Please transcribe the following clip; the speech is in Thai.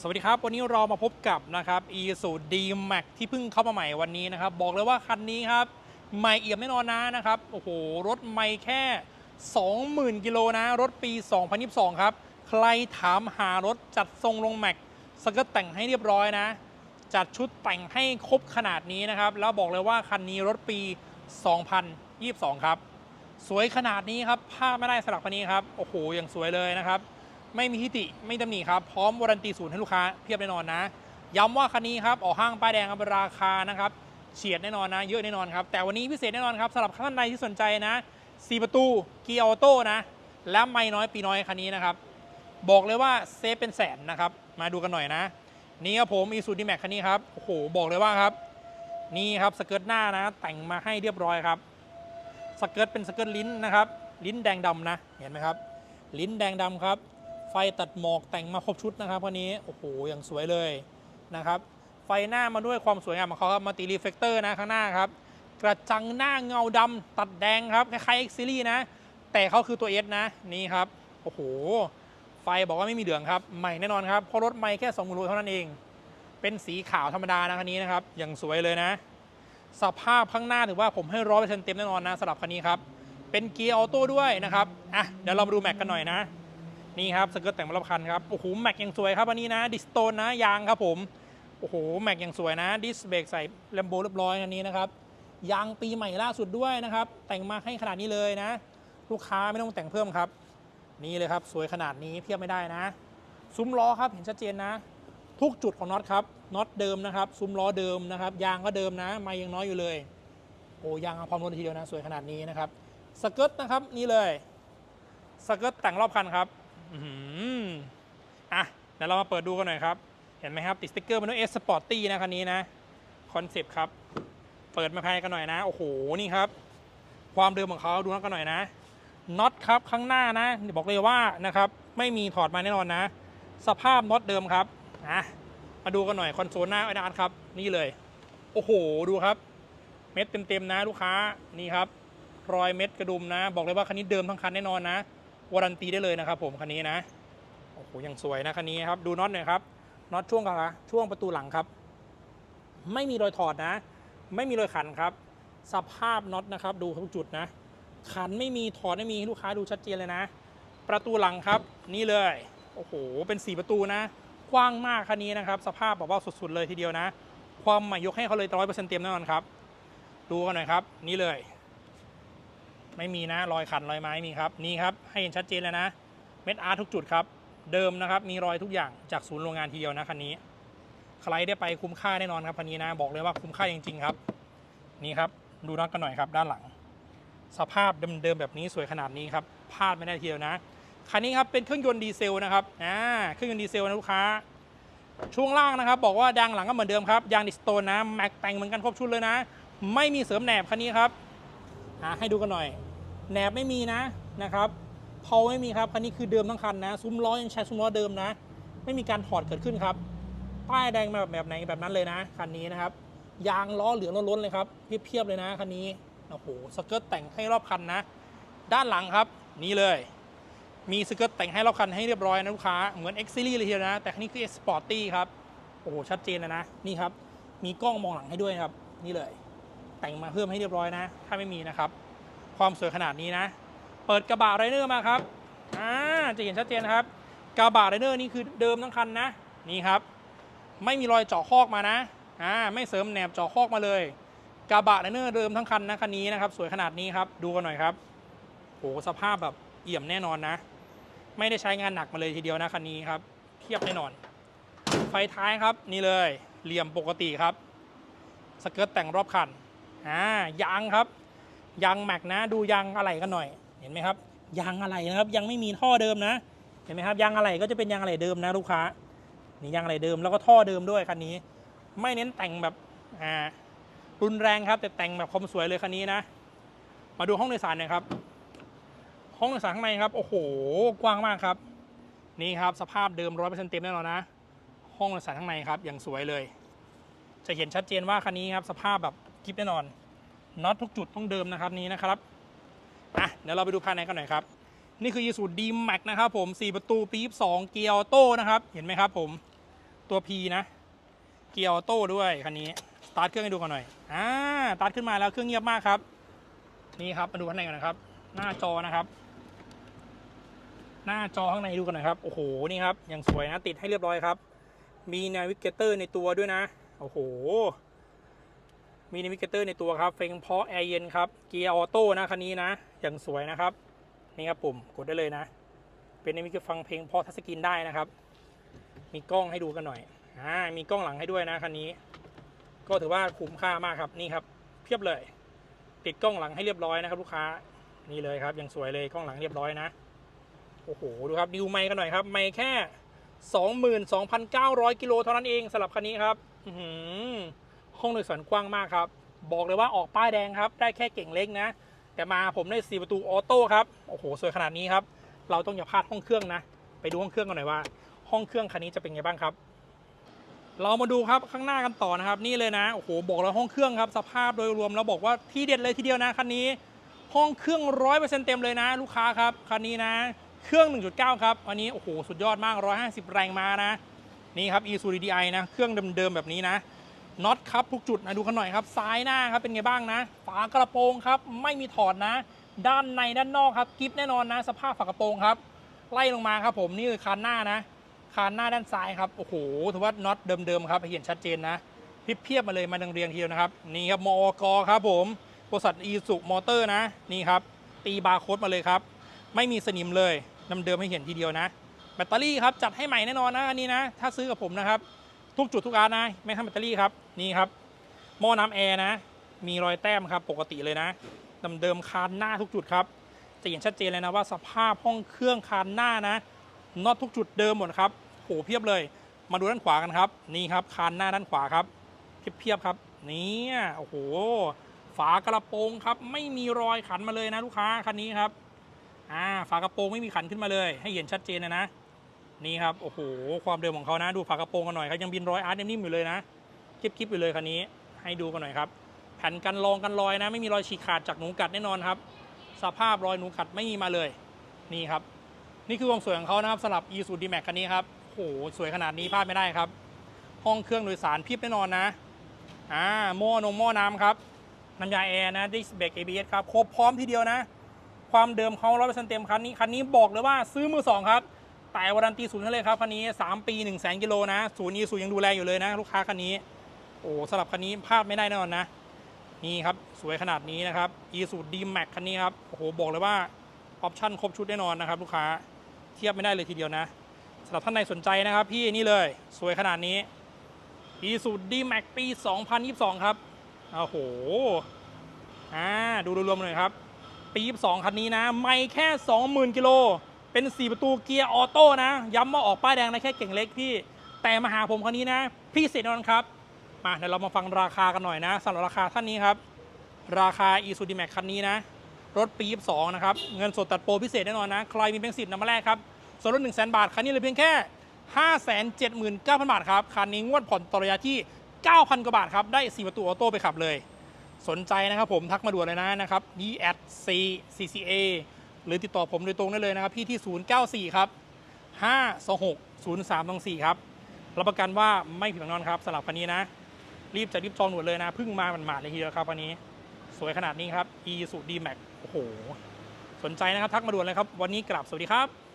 สวัสดีครับ วันนี้เรามาพบกับนะครับ e s u d m a x ที่เพิ่งเข้ามาใหม่วันนี้นะครับ บอกเลยว่าคันนี้ครับ ใหม่เอี่ยมแน่นอนนะนะครับ โอ้โห รถใหม่แค่ 20,000 กิโลนะ รถปี 2022 ครับ ใครถามหารถจัดทรงลงแม็กสก็แต่งให้เรียบร้อยนะ จัดชุดแต่งให้ครบขนาดนี้นะครับ แล้วบอกเลยว่าคันนี้รถปี 2022 ครับ สวยขนาดนี้ครับพลาดไม่ได้สำหรับคันนี้ครับ โอ้โหอย่างสวยเลยนะครับ ไม่มีทิติไม่ตำหนิครับ พร้อมวารันตีศูนย์ให้ลูกค้าเพียบแน่นอนนะ ย้ำว่าคันนี้ครับออกห้างป้ายแดงครับราคานะครับเฉียดแน่นอนนะ เยอะแน่นอนครับ แต่วันนี้พิเศษแน่นอนครับสำหรับท่านใดที่สนใจนะ4ประตูเกียร์ออโต้นะ และไม่น้อยปีน้อยคันนี้นะครับ บอกเลยว่าเซฟเป็นแสนนะครับ มาดูกันหน่อยนะ นี่ครับผมอีซูดีแม็กคันนี้ครับโอ้โหบอกเลยว่าครับ นี่ครับสเกิร์ตหน้านะ แต่งมาให้เรียบร้อยครับสเกิร์ตเป็นสเกิร์ตลิ้นนะครับ ลิ้นแดงดำนะ เห็นไหมครับ ลิ้นแดงดำครับ ไฟตัดหมอกแต่งมาครบชุดนะครับคันนี้โอ้โหอย่างสวยเลยนะครับไฟหน้ามาด้วยความสวยงามของเขาครับมาติรีเฟกเตอร์นะข้างหน้าครับกระจังหน้าเงาดำตัดแดงครับคล้ายๆ X Series นะ แต่เขาคือตัว S นะนี่ครับโอ้โหไฟบอกว่าไม่มีเหลืองครับใหม่แน่นอนครับเพราะรถใหม่แค่2 0 0 0เท่านั้นเอง เป็นสีขาวธรรมดานะคันนี้นะครับอย่างสวยเลยนะ สภาพข้างหน้าถือว่าผมให้ร้อยเปอร์เซ็นต์เต็มแน่นอนนะสำหรับคันนี้ครับเป็นเกียร์ออโต้ด้วยนะครับอะเดี๋ยวเรามาดูแม็กกันหน่อยนะ นี่ครับสเกิร์ตแต่งรับคันครับ โอ้โห แม็กยังสวยครับอันนี้นะ ดิสโตนนะ ยางครับผม โอ้โห แม็กยังสวยนะ ดิสเบรกใส่แลมโบเรียบร้อยอันนี้นะครับ ยางปีใหม่ล่าสุดด้วยนะครับ แต่งมาให้ขนาดนี้เลยนะ ลูกค้าไม่ต้องแต่งเพิ่มครับ นี่เลยครับ สวยขนาดนี้เทียบไม่ได้นะ ซุ้มล้อครับเห็นชัดเจนนะ ทุกจุดของน็อตครับ น็อตเดิมนะครับ ซุ้มล้อเดิมนะครับ ยางก็เดิมนะไม่ยังน้อยอยู่เลย โอ้ยางเอาความร้อนทีเดียวนะ สวยขนาดนี้นะครับ สเกิร์ตนะครับ นี่เลย สเกิร์ตแต่งรอบคันครับ อืมอะเดี๋ยวเรามาเปิดดูกันหน่อยครับ เห็นไหมครับ ติดสติ๊กเกอร์มาด้วยเอสสปอร์ตี้นะคันนี้นะคอนเซปต์ครับ เปิดมาภายกันหน่อยนะ โอ้โห นี่ครับ ความเดิมของเขาดูน็อตกันหน่อยนะน็อตครับข้างหน้านะบอกเลยว่านะครับไม่มีถอดมาแน่นอนนะ สภาพน็อตเดิมครับอะมาดูกันหน่อยคอนโซลหน้าไอ้ดานครับ นี่เลย โอ้โห ดูครับ เม็ดเต็มๆนะ ลูกค้านี่ครับ รอยเม็ดกระดุมนะ บอกเลยว่าคันนี้เดิมทั้งคันแน่นอนนะ วารันตีได้เลยนะครับผมคันนี้นะโอ้โหยังสวยนะคันนี้ครับดูน็อตหน่อยครับน็อตช่วงอะไรช่วงประตูหลังครับ ไม่มีรอยถอดนะ ไม่มีรอยขันครับ สภาพน็อตนะครับ ดูทุกจุดนะ ขันไม่มีถอดไม่มีให้ลูกค้าดูชัดเจนเลยนะ ประตูหลังครับ นี่เลยโอ้โหเป็น4ประตูนะ กว้างมากคันนี้นะครับ สภาพแบบว่าสุดๆเลยทีเดียวนะ ความใหม่ยกให้เขาเลยร้อยเปอร์เซ็นต์เต็มแน่นอนครับ ดูกันหน่อยครับ นี่เลย ไม่มีนะรอยขันรอยไม้มีครับนี่ครับให้เห็นชัดเจนเลยนะเม็ดอาร์ทุกจุดครับเดิมนะครับมีรอยทุกอย่างจากศูนย์โรงงานทีเดียวนะคันนี้ ใครได้ไปคุ้มค่าแน่นอนครับคันนี้นะบอกเลยว่าคุ้มค่าจริงๆครับ นี่ครับดูน็อตกันหน่อยครับด้านหลัง สภาพเดิมๆแบบนี้สวยขนาดนี้ครับพลาดไม่ได้ทีเดียวนะคันนี้ครับเป็นเครื่องยนต์ดีเซลนะครับอ่าเครื่องยนต์ดีเซลนะลูกค้า ช่วงล่างนะครับ บอกว่าดังหลังก็เหมือนเดิมครับยางดิสโตนนะแม็กแต่งเหมือนกันครบชุดเลยนะ ไม่มีเสริมแหนบคันนี้ครับอ่าให้ดูกันหน่อย แหนบไม่มีนะนะครับเพาไม่มีครับคันนี้คือเดิมทั้งคันนะ ซุ้มล้อยังใช้ซุ้มล้อเดิมนะ ไม่มีการถอดเกิดขึ้นครับ ป้ายแดงมาแบบไหนแบบนั้นเลยนะคันนี้นะครับ ยางล้อเหลืองล้นเลยครับเพียบๆเลยนะคันนี้โอ้โหสเกิร์ตแต่งให้รอบคันนะ ด้านหลังครับนี่เลย มีสเกิร์ตแต่งให้รอบคันให้เรียบร้อยนะลูกค้าเหมือน X Series เลยทีเดียวนะ แต่คันนี้คือ X Sporty ครับโอ้โหชัดเจนเลยนะนี่ครับมีกล้องมองหลังให้ด้วยครับ นี่เลย แต่งมาเพิ่มให้เรียบร้อยนะ ถ้าไม่มีนะครับ ความสวยขนาดนี้นะ เปิดกระบะไรเนอร์มาครับอ่าจะเห็นชัดเจนครับ กระบะไรเนอร์นี่คือเดิมทั้งคันนะ นี่ครับ ไม่มีรอยเจาะคอกมานะอ่าไม่เสริมแหนบเจาะคอกมาเลย กระบะไรเนอร์เดิมทั้งคันนะคันนี้นะครับ สวยขนาดนี้ครับ ดูกันหน่อยครับโหสภาพแบบเอี่ยมแน่นอนนะ ไม่ได้ใช้งานหนักมาเลยทีเดียวนะคันนี้ครับเทียบแน่นอน ไฟท้ายครับนี่เลยเหลี่ยมปกติครับสเกิร์ตแต่งรอบคันอ่ายางครับ ยางแม็กนะ ดูยางอะไรกันหน่อย เห็นไหมครับ ยางอะไรนะครับ ยังไม่มีท่อเดิมนะ เห็นไหมครับ ยางอะไรก็จะเป็นยางอะไรเดิมนะลูกค้า นี่ยางอะไรเดิมแล้วก็ท่อเดิมด้วยคันนี้ ไม่เน้นแต่งแบบอ่ารุนแรงครับ แต่แต่งแบบคมสวยเลยคันนี้นะ มาดูห้องโดยสารหน่อยครับ ห้องโดยสารข้างในครับ โอ้โห กว้างมากครับ นี่ครับสภาพเดิมร้อยเปอร์เซ็นต์เต็มแน่นอนนะ ห้องโดยสารข้างในครับ อย่างสวยเลย จะเห็นชัดเจนว่าคันนี้ครับ สภาพแบบกิฟแน่นอน น็อตทุกจุดต้องเดิมนะครับนี้นะครับอะเดี๋ยวเราไปดูภายในกันหน่อยครับ นี่คือ Isuzu D-Max นะครับผม 4 ประตูปี๊บ2เกียร์ออโต้นะครับ เห็นไหมครับผมตัว P นะ เกียร์ออโต้ด้วยคันนี้สตาร์ทเครื่องให้ดูกันหน่อยอ่าสตาร์ทขึ้นมาแล้วเครื่องเงียบมากครับ นี่ครับมาดูข้างในกันนะครับ หน้าจอนะครับ หน้าจอข้างในดูกันหน่อยครับโอ้โหนี่ครับยังสวยนะติดให้เรียบร้อยครับ มีนาวิกเกเตอร์ในตัวด้วยนะโอ้โห มีนาวิกเกเตอร์ในตัวครับเฟงเพาะแอร์เย็นครับเกียร์ออโต้นะคันนี้นะ อย่างสวยนะครับ นี่ครับปุ่มกดได้เลยนะ เป็นนาวิกเกฟังเพลงเพอทัชสกรีนได้นะครับ มีกล้องให้ดูกันหน่อยอ่ามีกล้องหลังให้ด้วยนะคันนี้ ก็ถือว่าคุ้มค่ามากครับนี่ครับ เพียบเลย ติดกล้องหลังให้เรียบร้อยนะครับลูกค้านี่เลยครับยังสวยเลยกล้องหลังเรียบร้อยนะโอ้โหดูครับดูไมค์กันหน่อยครับไมค์แค่ 22,900กิโลเท่านั้นเองสำหรับคันนี้ครับ อื ห้องโดยสารกว้างมากครับ บอกเลยว่าออกป้ายแดงครับ ได้แค่เก่งเล็กนะ แต่มาผมได้4ประตูออโต้ครับ โอ้โห สวยขนาดนี้ครับ เราต้องอย่าพลาดห้องเครื่องนะ ไปดูห้องเครื่องกันหน่อยว่า ห้องเครื่องคันนี้จะเป็นไงบ้างครับ เรามาดูครับข้างหน้ากันต่อนะครับ นี่เลยนะ โอ้โห บอกแล้วห้องเครื่องครับ สภาพโดยรวมเราบอกว่าที่เด็ดเลยทีเดียวนะคันนี้ ห้องเครื่องร้อยเปอร์เซ็นต์เต็มเลยนะ ลูกค้าครับ คันนี้นะ เครื่อง 1.9 ครับ อันนี้โอ้โห สุดยอดมาก 150 แรงมานะ นี่ครับ e s u d i นะ เครื่องเดิมๆแบบนี้นะ น็อตครับทุกจุดนะดูกันหน่อยครับ ซ้ายหน้าครับเป็นไงบ้างนะ ฝากระโปรงครับไม่มีถอดนะ ด้านในด้านนอกครับกิฟแน่นอนนะ สภาพฝากระโปรงครับ ไล่ลงมาครับผมนี่คือคานหน้านะคานหน้าด้านซ้ายครับโอ้โหถือว่าน็อตเดิมๆครับเห็นชัดเจนนะเพียบมาเลยมาเรียงทีเดียวนะครับนี่ครับมอกครับผมบริษัทอีสุมอเตอร์นะนี่ครับตีบาร์โค้ดมาเลยครับไม่มีสนิมเลยเดิมให้เห็นทีเดียวนะ แบตเตอรี่ครับจัดให้ใหม่แน่นอนนะอันนี้นะ ถ้าซื้อกับผมนะครับ ทุกจุดทุกอันนะไม่ทำแบตเตอรี่ครับนี่ครับหม้อน้ำแอร์นะ มีรอยแต้มครับ ปกติเลยนะเดิมๆคานหน้าทุกจุดครับ จะเห็นชัดเจนเลยนะว่าสภาพห้องเครื่องคานหน้านะน็อตทุกจุดเดิมหมดครับโหเพียบเลย มาดูด้านขวากันครับ นี่ครับคานหน้าด้านขวาครับเพียบๆครับนี่โอ้โห ฝากระโปรงครับ ไม่มีรอยขันมาเลยนะลูกค้าคันนี้ครับอ่าฝากระโปรงไม่มีขันขึ้นมาเลย ให้เห็นชัดเจนเลยนะ นี่ครับ โอ้โห ความเดิมของเขานะ ดูฝากระโปรงกันหน่อยครับ ยังบินรอยอาร์ตนิ่มๆอยู่เลยนะคลิปๆอยู่เลยคันนี้ ให้ดูกันหน่อยครับ แผ่นกันรองกันรอยนะ ไม่มีรอยฉีกขาดจากหนูกัดแน่นอนครับ สภาพรอยหนูกัดไม่มีมาเลย นี่ครับ นี่คือความสวยของเขานะครับสำหรับ e s u d m a x คันนี้ครับ โอ้โห สวยขนาดนี้พลาดไม่ได้ครับ ห้องเครื่องโดยสารเพียบแน่นอนนะ อ่า หม้อนมหม้อน้ำครับ น้ำยาแอร์นะ ดิสเบรก ABS ครับ ครบพร้อมทีเดียวนะ ความเดิมเขาร้อยเปอร์เซ็นต์เต็มคันนี้ คันนี้บอกเลยว่าซื้อมือสองครับ แต่วารันตีศูนย์ให้เลยครับคันนี้ 3 ปี 1 0 0 0 0กิโลนะศูนย์อีศูนย์ยังดูแลอยู่เลยนะ ลูกค้าคันนี้ โอ้สำหรับคันนี้พลาดไม่ได้แน่นอนนะ นี่ครับ สวยขนาดนี้นะครับ e s u d m a x คันนี้ครับโอ้โหบอกเลยว่าออปชั่นครบชุดแน่นอนนะครับ ลูกค้าเทียบไม่ได้เลยทีเดียวนะสำหรับท่านใดสนใจนะครับ พี่นี่เลยสวยขนาดนี้ e s u d m a x ปี 2022 ครับโอ้โหอ่าดูรวมๆหน่อยครับปี 22 คันนี้นะ ไม่แค่ 20,000กิโล เป็น 4 ประตูเกียร์ออโต้นะ ย้ำว่าออกป้ายแดงนะแค่เก่งเล็กพี่ แต่มาหาผมคันนี้นะ พี่เสร็จแน่นอนครับ มาเดี๋ยวเรามาฟังราคากันหน่อยนะสำหรับราคาท่านนี้ครับ ราคา e s u d m a x คันนี้นะ รถปี 22 นะครับ เงินสดตัดโปรพิเศษแน่นอนนะ ใครมีแบงค์สิบนำมาแรกครับ ส่วนลด1 0 0 0 0 0 บาท คันนี้เหลยเพียงแค่ 579,000 บาทครับ คันนี้งวดผ่อนต่อระยะที่ 9,000 กว่าบาทครับ ได้ 4 ประตูออโต้ไปขับเลย สนใจนะครับผมทักมาด่วนเลยนะนะครับ e at c cca หรือติดต่อผมโดยตรงได้เลยนะครับพี่ที่ 094 ครับ 526 0324ครับ รับประกันว่าไม่ผิดหวังแน่นอนครับสำหรับคันนี้นะ รีบจะรีบจองด่วนเลยนะเพิ่งมาหมาดๆเลยทีเดียวครับคันนี้ สวยขนาดนี้ครับ e s u d max โอ้โห สนใจนะครับ ทักมาด่วนเลยครับ วันนี้กลับสวัสดีครับ